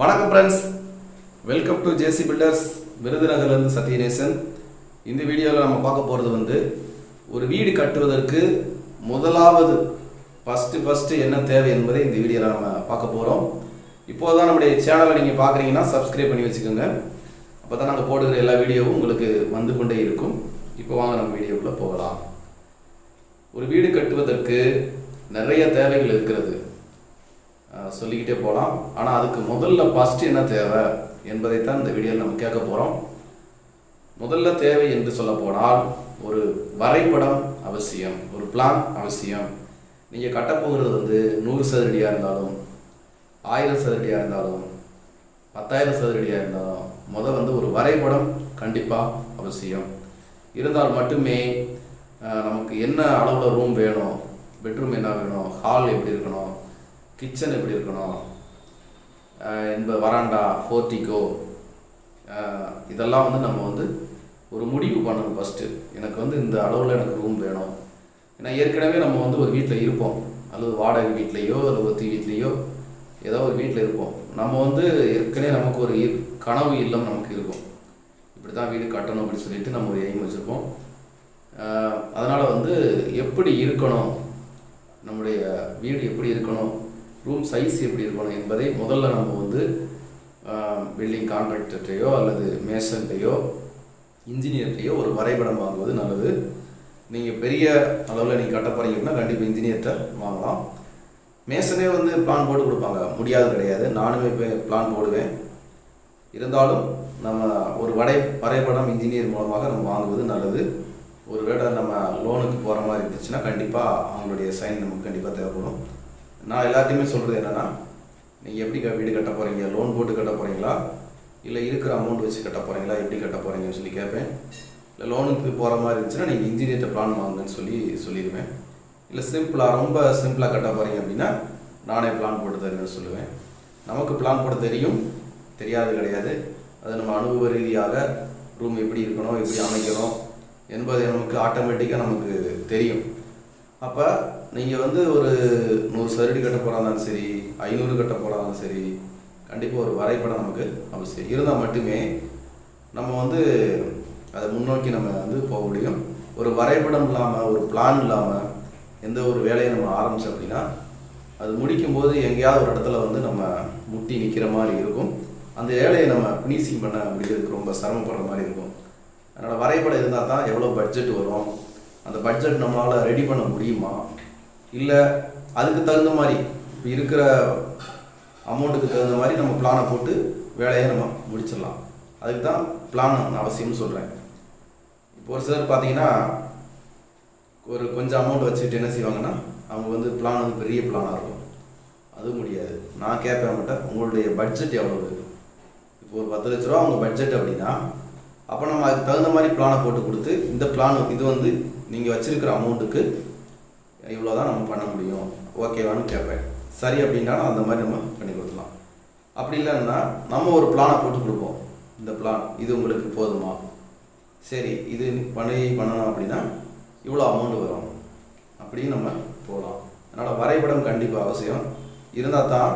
வணக்கம் friends welcome to JC builders விருதுநகர்லேருந்து Sathyanesan. இந்த வீடியோவில் நம்ம பார்க்க போகிறது வந்து ஒரு வீடு கட்டுவதற்கு முதலாவது ஃபஸ்ட்டு ஃபஸ்ட்டு என்ன தேவை என்பதை இந்த வீடியோவில் நம்ம பார்க்க போகிறோம் இப்போது தான் நம்முடைய சேனலை நீங்கள் பார்க்குறீங்கன்னா சப்ஸ்கிரைப் பண்ணி வச்சுக்கோங்க. அப்போ தான் நாங்கள் போடுகிற எல்லா வீடியோவும் உங்களுக்கு வந்து கொண்டே இருக்கும். இப்போ வாங்க நம்ம வீடியோக்குள்ளே போகலாம். ஒரு வீடு கட்டுவதற்கு நிறைய தேவைகள் இருக்கிறது. சொல்லிக்கிட்டே போகலாம் ஆனால் அதுக்கு முதல்ல ஃபஸ்ட்டு என்ன தேவை என்பதைத்தான் இந்த வீடியோவில் நம்ம கேட்க போகிறோம் முதல்ல தேவை என்று சொல்ல போனால் ஒரு வரைபடம் அவசியம் ஒரு பிளான் அவசியம். நீங்கள் கட்டப்போகிறது வந்து நூறு சதுரடியாக இருந்தாலும் ஆயிரம் சதுரடியாக இருந்தாலும் பத்தாயிரம் சதுரடியாக இருந்தாலும் முதல் வந்து ஒரு வரைபடம் கண்டிப்பாக அவசியம். இருந்தால் மட்டுமே நமக்கு என்ன அளவில் ரூம் வேணும் பெட்ரூம் என்ன வேணும் ஹால் எப்படி இருக்கணும் கிச்சன் எப்படி இருக்கணும்? இந்த என்ப வராண்டா ஃபோர்டிகோ இதெல்லாம் வந்து நம்ம வந்து ஒரு முடிவு பண்ணணும் ஃபஸ்ட்டு எனக்கு வந்து இந்த அளவில் எனக்கு ரூம் வேணும். ஏன்னா ஏற்கனவே நம்ம வந்து ஒரு வீட்டில் இருப்போம். அல்லது வாடகை வீட்லேயோ அல்லது ஒத்தி வீட்லேயோ ஏதோ ஒரு வீட்டில் இருப்போம். நம்ம வந்து ஏற்கனவே நமக்கு ஒரு இ- கனவு இல்லம் நமக்கு இருக்கும். இப்படி தான் வீடு கட்டணும் அப்படின்னு சொல்லிட்டு நம்ம ஒரு எய்ம் வச்சுருப்போம். அதனால் வந்து எப்படி இருக்கணும்? நம்முடைய வீடு எப்படி இருக்கணும்? ரூம் சைஸ் எப்படி இருக்கணும் என்பதை முதல்ல நம்ம வந்து பில்டிங் கான்ட்ராக்டர்கிட்டையோ அல்லது மேசன்ட்டையோ இன்ஜினியர்கிட்டையோ ஒரு வரைபடம் வாங்குவது நல்லது. நீங்கள் பெரிய அளவில் நீங்கள் கட்ட போகிறீங்கன்னா கண்டிப்பாக இன்ஜினியர்கிட்ட வாங்கலாம். மேசனே வந்து பிளான் போட்டு கொடுப்பாங்க. முடியாது கிடையாது. நானுமே இப்போ பிளான் போடுவேன். இருந்தாலும் நம்ம ஒரு வரை வரைபடம் இன்ஜினியர் மூலமாக நம்ம வாங்குவது நல்லது. ஒரு வேளை நம்ம லோனுக்கு போகிற மாதிரி இருந்துச்சுன்னா கண்டிப்பாக அவங்களுடைய சைன் நமக்கு கண்டிப்பாக தேவைப்படும். நான் எல்லாத்தையுமே சொல்கிறது என்னென்னா நீங்கள் எப்படி க- வீடு கட்ட போகிறீங்க லோன் போட்டு கட்ட போகிறீங்களா இல்லை இருக்கிற அமௌண்ட் வச்சு கட்ட போகிறீங்களா எப்படி கட்ட போகிறீங்கன்னு சொல்லி கேட்பேன் இல்லை லோனுக்கு போகிற மாதிரி இருந்துச்சுன்னா நீங்கள் இன்ஜினியர்கிட்ட பிளான் வாங்குங்கன்னு சொல்லி சொல்லிடுவேன். இல்லை சிம்பிளாக ரொம்ப சிம்பிளாக கட்ட போகிறீங்க அப்படின்னா நானே பிளான் போட்டு தருவேன்னு சொல்லுவேன். நமக்கு பிளான் போட தெரியும். தெரியாது கிடையாது. அது நம்ம அனுபவ ரீதியாக ரூம் எப்படி இருக்கணும் எப்படி அமைக்கணும் என்பது நமக்கு ஆட்டோமேட்டிக்காக நமக்கு தெரியும். அப்போ நீங்கள் வந்து ஒரு நூறு சரடி கட்ட போகிறாலும் சரி ஐநூறு கட்ட போகிறாலும் சரி கண்டிப்பாக ஒரு வரைபடம் நமக்கு அவசியம். இருந்தால் மட்டுமே நம்ம வந்து அதை முன்னோக்கி நம்ம வந்து போக முடியும். ஒரு வரைபடம் இல்லாமல் ஒரு பிளான் இல்லாமல் எந்த ஒரு வேலையை நம்ம ஆரம்பிச்சோம் அப்படின்னா அது முடிக்கும்போது எங்கேயாவது ஒரு இடத்துல வந்து நம்ம முட்டி நிற்கிற மாதிரி இருக்கும். அந்த வேலையை நம்ம ஃபினிஷிங் பண்ண முடியறதுக்கு ரொம்ப சிரமப்படுற மாதிரி இருக்கும். அதனால் வரைபடம் இருந்தால் தான் எவ்வளோ பட்ஜெட் வரும் அந்த பட்ஜெட் நம்மளால் ரெடி பண்ண முடியுமா? இல்லை அதுக்கு தகுந்த மாதிரி இப்போ இருக்கிற அமௌண்ட்டுக்கு தகுந்த மாதிரி நம்ம பிளானை போட்டு வேலையை நம்ம முடிச்சிடலாம். அதுக்கு தான் பிளான் அவசியம்னு சொல்கிறேன் இப்போ ஒரு சிலர் பார்த்தீங்கன்னா ஒரு கொஞ்சம் அமௌண்ட் வச்சுக்கிட்டு என்ன செய்வாங்கன்னா அவங்க வந்து பிளான் வந்து பெரிய பிளானாக இருக்கும். அதுவும் முடியாது. நான் கேட்பேன் அவங்கள்ட்ட உங்களுடைய பட்ஜெட் எவ்வளவு? இப்போ ஒரு பத்து லட்ச ரூபா உங்கள் பட்ஜெட் அப்படின்னா அப்போ நம்ம அதுக்கு தகுந்த மாதிரி பிளானை போட்டு கொடுத்து இந்த பிளான் இது வந்து நீங்கள் வச்சுருக்கிற அமௌண்ட்டுக்கு இவ்வளோ தான் நம்ம பண்ண முடியும். ஓகேவான்னு கேட்பேன். சரி அப்படின்னா அந்த மாதிரி நம்ம பண்ணி கொடுக்கலாம். அப்படி இல்லைன்னா நம்ம ஒரு பிளானை போட்டு கொடுப்போம். இந்த பிளான் இது உங்களுக்கு போதுமா? சரி இது பண்ணி பண்ணணும் அப்படின்னா இவ்வளோ அமௌண்ட் வரும். அப்படின்னு நம்ம போகலாம். அதனால் வரைபடம் கண்டிப்பாக அவசியம். இருந்தால் தான்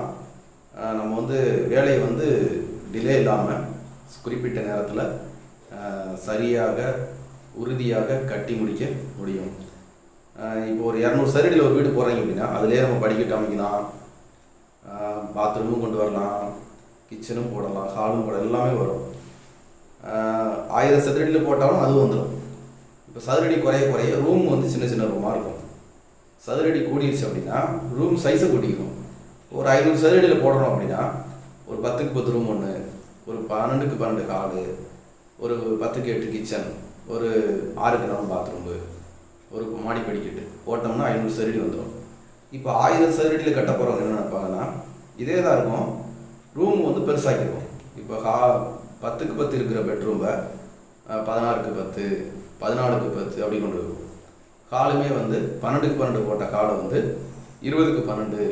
நம்ம வந்து வேலையை வந்து டிலே இல்லாமல் குறிப்பிட்ட நேரத்தில் சரியாக உறுதியாக கட்டி முடிக்க முடியும். இப்போ ஒரு இரநூறு சதுரடியில் ஒரு வீடு போடுறீங்க அப்படின்னா அதிலே நம்ம படிக்கட்டு அமைக்கலாம். பாத்ரூமும் கொண்டு வரலாம். கிச்சனும் போடலாம். ஹாலும் போடலாம். எல்லாமே வரும். ஆயிரம் சதுரடியில் போட்டாலும் அதுவும் வந்துடும் இப்போ சதுரடி குறைய குறைய ரூம் வந்து சின்ன சின்ன ரூமாக இருக்கும். சதுரடி கூடிடுச்சு அப்படின்னா ரூம் சைஸை கூட்டிக்கும் ஒரு ஐநூறு சதுரடியில் போடுறோம் அப்படின்னா ஒரு பத்துக்கு பத்து ரூம் ஒன்று ஒரு பன்னெண்டுக்கு பன்னெண்டு ஹாலு ஒரு பத்துக்கு எட்டு கிச்சன் ஒரு ஆறுக்கு நாலு பாத்ரூமு ஒரு மாடி படிக்கட்டு போட்டோம்னா ஐநூறு சதுரடி வந்துடும். இப்போ ஆயிரம் சதுரடியில் கட்ட போகிறவங்க என்ன நினைப்பாங்கன்னா இதே தான் இருக்கும். ரூம் வந்து பெருசாக்கிடுவோம் இப்போ ஹா பத்துக்கு பத்து இருக்கிற பெட்ரூமை பதினாறுக்கு பத்து பதினாலுக்கு பத்து அப்படி கொண்டு வருவோம். ஹாலுமே வந்து பன்னெண்டுக்கு பன்னெண்டு போட்ட ஹாலை வந்து இருபதுக்கு பன்னெண்டு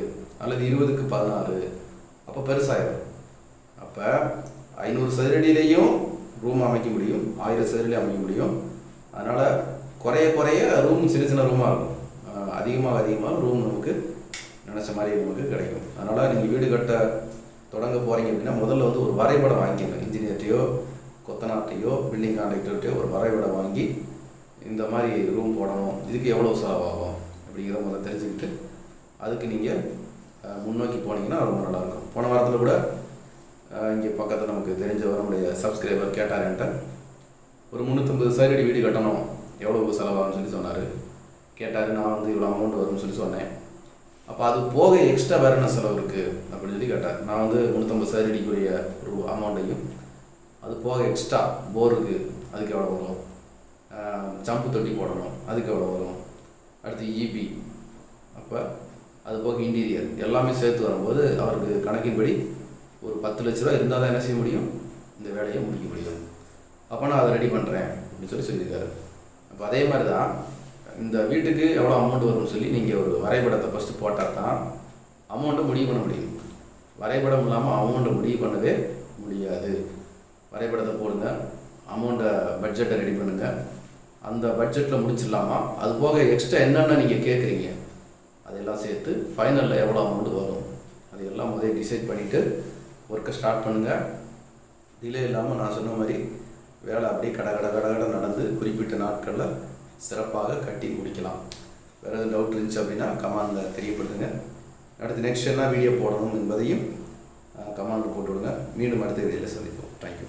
அல்லது இருபதுக்கு பதினாறு அப்போ பெருசாயிடும் அப்போ ஐநூறு சதுரடியிலையும் ரூம் அமைக்க முடியும் ஆயிரம் சதுரடியிலையும் அமைக்க முடியும். அதனால் குறைய குறைய ரூம் சின்ன சின்ன ரூமாக இருக்கும். அதிகமாக அதிகமாக ரூம் நமக்கு நினச்ச மாதிரி நமக்கு கிடைக்கும். அதனால் நீங்கள் வீடு கட்ட தொடங்க போகிறீங்க அப்படின்னா முதல்ல வந்து ஒரு வரைபடம் வாங்கிக்கங்க. இன்ஜினியர்கிட்டையோ கொத்தனார்ட்டையோ பில்டிங் கான்ட்ராக்டர்கிட்டயோ ஒரு வரைபடம் வாங்கி இந்த மாதிரி ரூம் போடணும். இதுக்கு எவ்வளோ செலவாகும் அப்படிங்கிறத முதல்ல தெரிஞ்சுக்கிட்டு அதுக்கு நீங்கள் முன்னோக்கி போனீங்கன்னா ரொம்ப நல்லாயிருக்கும். போன வாரத்தில் கூட இங்கே பக்கத்தில் நமக்கு தெரிஞ்சவர் நம்முடைய சப்ஸ்கிரைபர் கேட்டார் என்கிட்ட. ஒரு முந்நூற்றம்பது சதுரடி வீடு கட்டணும். எவ்வளோ செலவாகும்னு சொல்லி சொன்னார். கேட்டார் நான் வந்து இவ்வளோ அமௌண்ட் வரும்னு சொல்லி சொன்னேன். அப்போ அது போக எக்ஸ்ட்ரா வேறு என்ன செலவு இருக்குது அப்படின்னு சொல்லி கேட்டார். நான் வந்து முந்நூற்றம்பது சதுரடிக்குரிய ஒரு அமௌண்ட்டையும் அது போக எக்ஸ்ட்ரா போருக்கு அதுக்கு எவ்வளோ வரும்? சம்பு தொட்டி போடணும். அதுக்கு எவ்வளோ வரும்? அடுத்து இபி அப்போ அது போக இன்டீரியர் எல்லாமே சேர்த்து வரும்போது அவருக்கு கணக்கின்படி ஒரு பத்து லட்ச ரூபா இருந்தால் தான் என்ன செய்ய முடியும்? இந்த வேலையை முடிக்க முடியும். அப்போ நான் அதை ரெடி பண்ணுறேன் அப்படின்னு சொல்லி சொல்லியிருக்காரு. அப்போ அதே மாதிரி தான் இந்த வீட்டுக்கு எவ்வளோ அமௌண்ட் வரும்னு சொல்லி நீங்கள் ஒரு வரைபடத்தை ஃபஸ்ட்டு போட்டால் தான் அமௌண்ட்டை முடிவு பண்ண முடியும். வரைபடம் இல்லாமல் அமௌண்ட்டை முடிவு பண்ணவே முடியாது. வரைபடத்தை போடுங்க அமௌண்ட்டை பட்ஜெட்டை ரெடி பண்ணுங்கள் அந்த பட்ஜெட்டில் முடிச்சிடலாமா? அது போக எக்ஸ்ட்ரா என்னென்ன நீங்கள் கேட்குறீங்க? அதெல்லாம் சேர்த்து ஃபைனலில் எவ்வளோ அமௌண்ட் வரும்? அதையெல்லாம் முதல்ல டிசைட் பண்ணிவிட்டு ஒர்க்கை ஸ்டார்ட் பண்ணுங்கள் டிலே இல்லாமல் நான் சொன்ன மாதிரி வேலை அப்படியே கட கட கட கட நடந்து குறிப்பிட்ட நாட்களில் சிறப்பாக கட்டி முடிக்கலாம். வேறு எதுவும் டவுட் இருந்துச்சு அப்படின்னா கமாண்டில் தெரியப்படுத்துங்க. அடுத்து நெக்ஸ்ட் என்ன வீடியோ போடணும் என்பதையும் கமாண்டில் போட்டு விடுங்க மீண்டும் அடுத்த வீடியோவில் சந்திப்போம். தேங்க்யூ